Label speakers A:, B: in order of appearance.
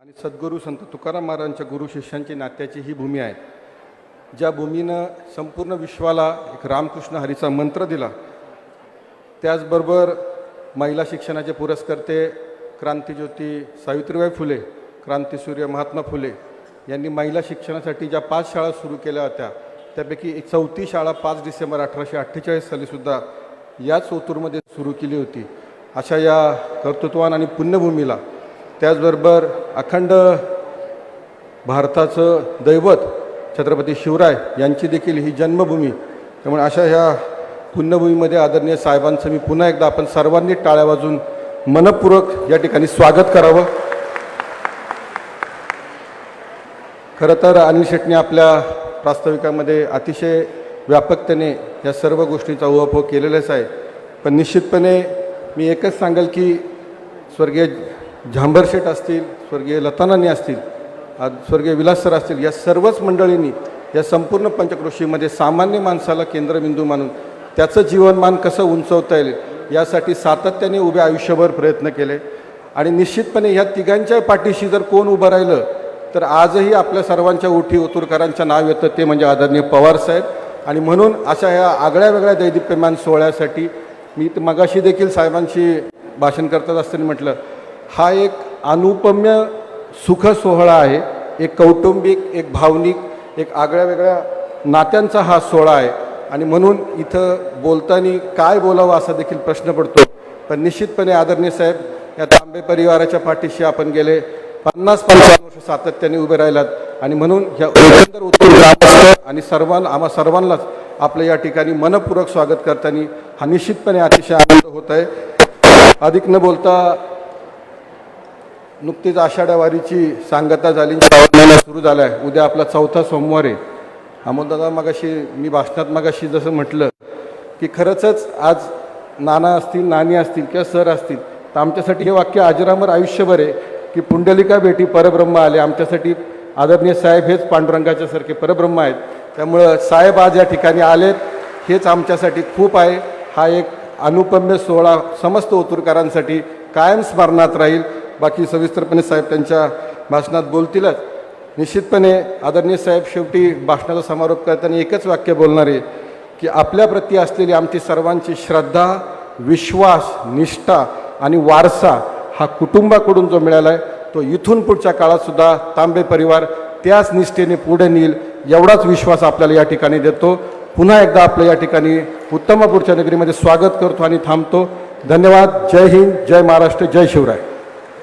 A: आणि सद्गुरू संत तुकाराम महाराजांच्या गुरु शिष्यांची नात्याची ही भूमी आहे. ज्या भूमीनं संपूर्ण विश्वाला एक रामकृष्ण हरीचा मंत्र दिला त्याचबरोबर महिला शिक्षणाचे पुरस्कर्ते क्रांतीज्योती सावित्रीबाई फुले क्रांतीसूर्य महात्मा फुले यांनी महिला शिक्षणासाठी ज्या पाच शाळा सुरू केल्या होत्या त्यापैकी एक चौथी शाळा पाच डिसेंबर अठराशे अठ्ठेचाळीस सालीसुद्धा याच ओतूरमध्ये सुरू केली होती. अशा या कर्तृत्वान आणि पुण्यभूमीला त्याचबरोबर अखंड भारताचं दैवत छत्रपती शिवराय यांची देखील ही जन्मभूमी. त्यामुळे अशा ह्या पुण्यभूमीमध्ये आदरणीय साहेबांचं मी पुन्हा एकदा आपण सर्वांनी टाळ्या वाजून मनपूर्वक या ठिकाणी स्वागत करावं. खरं तर अनिल शेटने आपल्या प्रास्ताविकामध्ये अतिशय व्यापकतेने या सर्व गोष्टीचा उहापोह केलेलाच आहे. पण निश्चितपणे मी एकच सांगेल की स्वर्गीय झांबर शेठ असतील स्वर्गीय लतानानी असतील आज स्वर्गीय विलास सर असतील या सर्वच मंडळींनी या संपूर्ण पंचक्रोशीमध्ये सामान्य माणसाला केंद्रबिंदू मानून त्याचं जीवनमान कसं उंचवता येईल यासाठी सातत्याने उभे आयुष्यभर प्रयत्न केले. आणि निश्चितपणे ह्या तिघांच्या पाठीशी जर कोण उभं राहिलं तर आजही आपल्या सर्वांच्या उठी उतुरकरांचं नाव येतं ते म्हणजे आदरणीय पवारसाहेब आणि म्हणून अशा ह्या आगळ्या वेगळ्या दैदिप्यमान सोहळ्यासाठी मी मगाशी देखील साहेबांशी भाषण करतात असताना म्हटलं हा एक अनुपम्य सुख सोहळा आहे एक कौटुंबिक एक भावनिक एक आगळ्या वेगळ्या नात्यांचा हा सोहळा आहे. आणि म्हणून इथं बोलताना काय बोलावं असा देखील प्रश्न पडतो. पण निश्चितपणे आदरणीय साहेब या तांबे परिवाराच्या पाठीशी आपण गेले. पन्नास पंचावन्न वर्ष सातत्याने उभे राहिलात. आणि म्हणून ह्या एकंदर उत्तर ग्रामस्थ आणि सर्वांना आम्हा सर्वांनाच आपलं या ठिकाणी मनपूर्वक स्वागत करताना हा निश्चितपणे अतिशय आनंद होत आहे. अधिक न बोलता नुकतीच आषाढ्या वारीची सांगता झाली श्रावण महिना सुरू झाला आहे उद्या आपला चौथा सोमवार आहे. अमोलदादा मगाशी मी भाषणात मगाशी जसं म्हटलं की खरंचच आज नाना असतील नानी असतील किंवा सर असतील तर आमच्यासाठी हे वाक्य आजरामर आयुष्यभर आहे की पुंडलिका बेटी परब्रह्म आले. आमच्यासाठी आदरणीय साहेब हेच पांडुरंगाच्या सारखे परब्रह्म आहेत. त्यामुळं साहेब आज या ठिकाणी आलेत हेच आमच्यासाठी खूप आहे. हा एक अनुपम्य सोहळा समस्त ओतुरकारांसाठी कायम स्मरणात राहील. बाकी सविस्तरपणे साहेब त्यांच्या भाषणात बोलतीलच. निश्चितपणे आदरणीय साहेब शेवटी भाषणाचा समारोप करताना एकच वाक्य बोलणार आहे की आपल्याप्रती असलेली आमची सर्वांची श्रद्धा विश्वास निष्ठा आणि वारसा हा कुटुंबाकडून जो मिळाला आहे तो इथून पुढच्या काळातसुद्धा तांबे परिवार त्याच निष्ठेने पुढे नेईल एवढाच विश्वास आपल्याला या ठिकाणी देतो. पुन्हा एकदा आपलं या ठिकाणी उत्तमापूरच्या नगरीमध्ये स्वागत करतो आणि थांबतो. धन्यवाद. जय हिंद. जय महाराष्ट्र. जय शिवराय.